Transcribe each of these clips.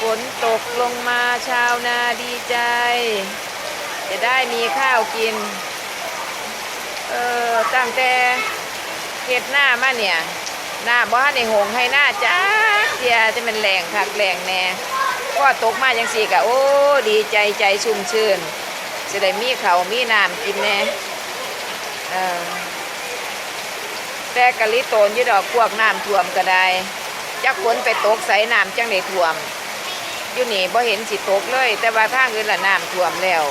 ฝนตกลงมาชาวนาดีใจ จะได้มีข้าวกิน เออตั้งแต่เฮ็ดหน้ามาเนี่ย หน้าบ้านในหงให้หน้าจ้าเสียจะเป็นแหล่งคักแหล่งแน่ก็ตกมาจังสี่กะโอ้ดีใจใจชุ่มชื่นจะได้มีเขาวมีน้ำกินแน่เออแต่กะลิโตนยี่ดอกพวกน้ำท่วมก็ได้จักฝนไปตกใส่น้ำจังได้ท่วม อยู่นี่บ่เห็นสิตกเลย แต่ว่าทางอื่นละน้ำท่วมแล้ว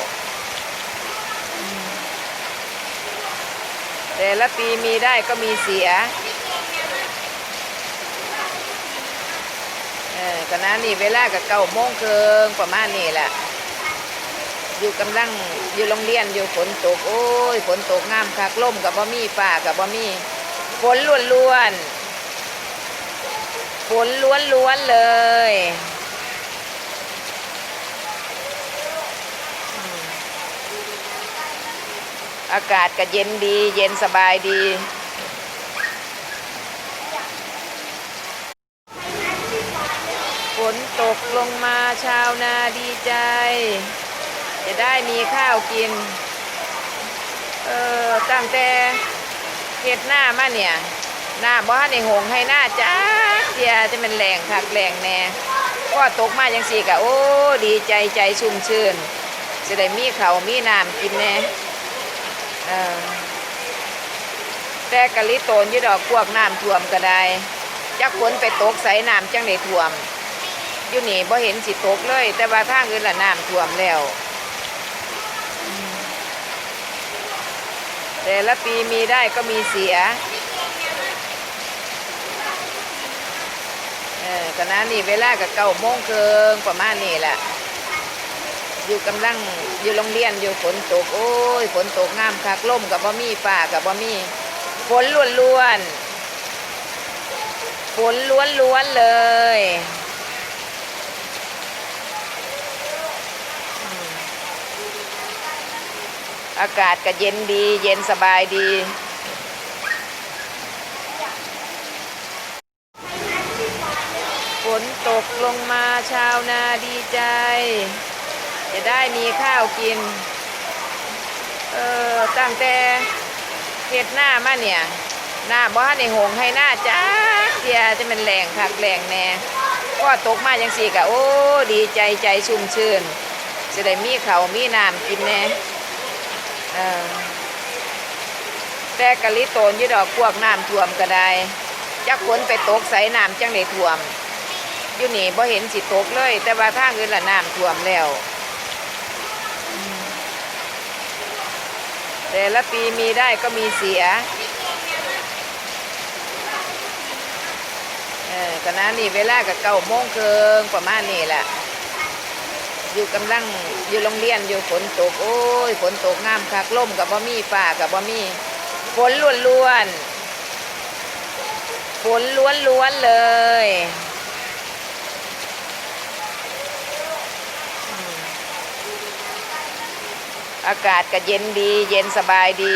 แต่ละปีมีได้ก็มีเสียเออก็นะนี่เวลากับเก้าโมงเคิงประมาณนี้แหละอยู่กำลังอยู่โรงเรียนอยู่ฝนตก โอ้ยฝนตกงามคักล่มกับบ่มีฟ้ากับบ่มีฝนล้วนๆฝนล้วนๆเลยอืม อากาศก็เย็นดี เย็นสบายดี ฝนตกลงมาชาวนาดีใจ จะได้มีข้าวกิน เออตั้งแต่เฮ็ดหน้ามาเนี่ย หน้าบ้านในหงให้หน้าจ้าเสียจะเป็นแหล่งคักแหล่งแน่ก็ตกมาจังสี่กะโอ้ ดีใจใจชุ่มชื่นจะได้มีเขาวมีน้ำกินแน่เออ แต่กะลิโตนยี่ดอกพวกน้ำท่วมก็ได้จักฝนไปตกใส่น้ำจังได้ท่วม อยู่นี่บ่เห็นสิตกเลย แต่ว่าทางอื่นละน้ำท่วมแล้ว แต่ละปีมีได้ก็มีเสียเออก็นะนี่เวลากับเก้าโมงเคิงประมาณนี้แหละอยู่กำลังอยู่โรงเรียนอยู่ฝนตก โอ้ยฝนตกงามคักล่มกับบ่มีฟ้ากับบ่มี ฝนล้วนๆฝนล้วนๆเลยอากาศก็เย็นดี เย็นสบายดี ฝนตกลงมาชาวนาดีใจ จะได้มีข้าวกิน เออตั้งแต่ เฮ็ดหน้ามาเนี่ย หน้าบ้านในหงให้หน้าจ้าเสียจะเป็นแหลงคักแหลงแน่ก็ตกมาจังสี่กะโอ้ดีใจใจชุ่มชื่นจะได้มีเขามีน้ำกินแน่แต่กะลิโตนยี่ดอกพวกน้ำท่วมก็ได้จักฝนไปตกใส่น้ำจังได้ท่วมอยู่นี่บ่เห็นสิตกเลย แต่ว่าทางอื่นละน้ำท่วมแล้วอืม แต่ละปีมีได้ก็มีเสียเออก็นะนี่เวลากับเก้าโมงเคิงประมาณนี้แหละอยู่กำลังอยู่โรงเรียนอยู่ฝนตก โอ้ยฝนตกงามคักล่มกับบ่มีฟ้ากับบ่มีฝนล้วนๆฝนล้วนๆเลยอืม อากาศก็เย็นดี เย็นสบายดี